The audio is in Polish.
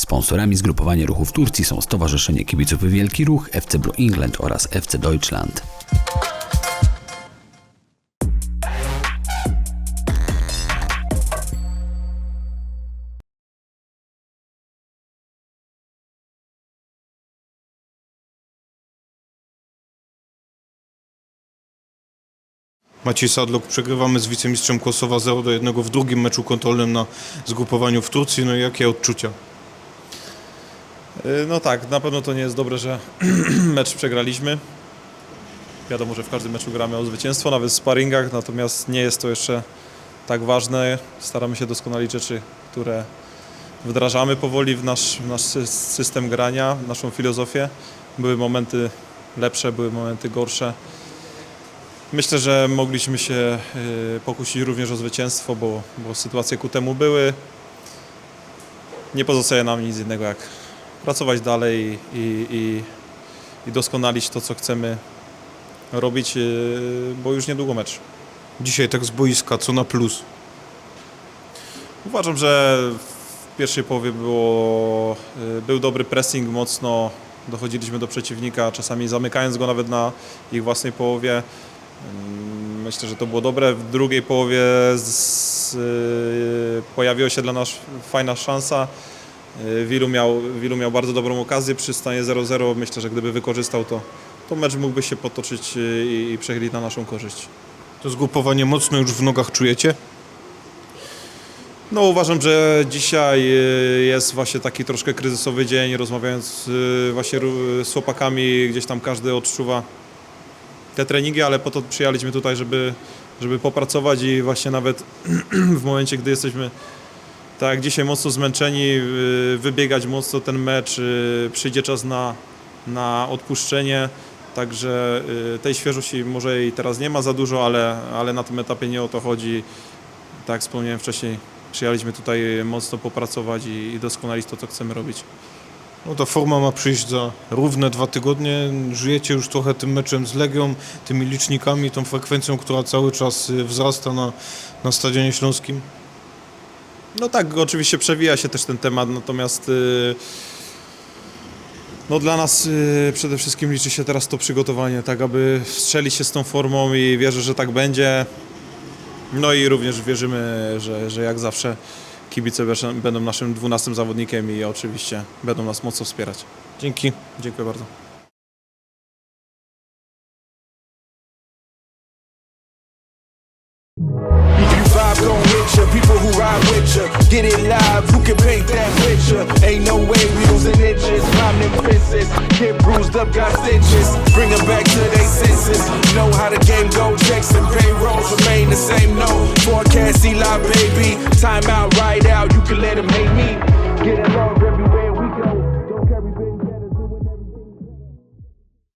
Sponsorami zgrupowania ruchu w Turcji są Stowarzyszenie Kibiców Wielki Ruch, FC Blue England oraz FC Deutschland. Maciej Sadlok, przegrywamy z wicemistrzem Kosowa 0 do 1 w drugim meczu kontrolnym na zgrupowaniu w Turcji. No i jakie odczucia? Y, No tak, na pewno to nie jest dobre, że mecz przegraliśmy. Wiadomo, że w każdym meczu gramy o zwycięstwo, nawet w sparingach, natomiast nie jest to jeszcze tak ważne. Staramy się doskonalić rzeczy, które wdrażamy powoli w nasz, w nasz sy- system grania, w naszą filozofię. Były momenty lepsze, były momenty gorsze. Myślę, że mogliśmy się y, pokusić również o zwycięstwo, bo, bo sytuacje ku temu były. Nie pozostaje nam nic innego jak pracować dalej i, i, i doskonalić to, co chcemy robić, yy, bo już niedługo mecz. Dzisiaj tak z boiska, co na plus? Uważam, że w pierwszej połowie było, yy, był dobry pressing, mocno dochodziliśmy do przeciwnika, czasami zamykając go nawet na ich własnej połowie. Ym, Myślę, że to było dobre. W drugiej połowie z, yy, pojawiła się dla nas fajna szansa. Yy, Wilu miał, Wilu miał bardzo dobrą okazję przy stanie 0-0. Myślę, że gdyby wykorzystał to, to mecz mógłby się potoczyć yy, i, i przechylić na naszą korzyść. To zgrupowanie mocno już w nogach czujecie? No uważam, że dzisiaj y, jest właśnie taki troszkę kryzysowy dzień, rozmawiając y, właśnie z chłopakami, gdzieś tam każdy odczuwa te treningi, ale po to przyjechaliśmy tutaj, żeby, żeby popracować i właśnie nawet w momencie, gdy jesteśmy tak dzisiaj mocno zmęczeni, y, wybiegać mocno ten mecz, y, przyjdzie czas na, na odpuszczenie, także y, tej świeżości może i teraz nie ma za dużo, ale, ale na tym etapie nie o to chodzi. Tak jak wspomniałem wcześniej, przyjechaliśmy tutaj mocno popracować i, i doskonalić to, co chcemy robić. No ta forma ma przyjść za równe dwa tygodnie. Żyjecie już trochę tym meczem z Legią, tymi licznikami, tą frekwencją, która cały czas wzrasta na, na Stadionie Śląskim. No tak, oczywiście przewija się też ten temat, natomiast y, no dla nas y, przede wszystkim liczy się teraz to przygotowanie, tak aby strzelić się z tą formą i wierzę, że tak będzie. No i również wierzymy, że, że jak zawsze kibice będą- naszym 12 zawodnikiem i oczywiście będą nas mocno wspierać. Dzięki. Dziękuję bardzo. With ya. Get it live, who can paint that picture? Ain't no way we losing inches. Climb them fences, get bruised up, got stitches. Bring 'em back to their senses. Know how the game go, checks and payrolls remain the same. No forecast, Eli, baby. Time out, ride out, you can let let 'em hate.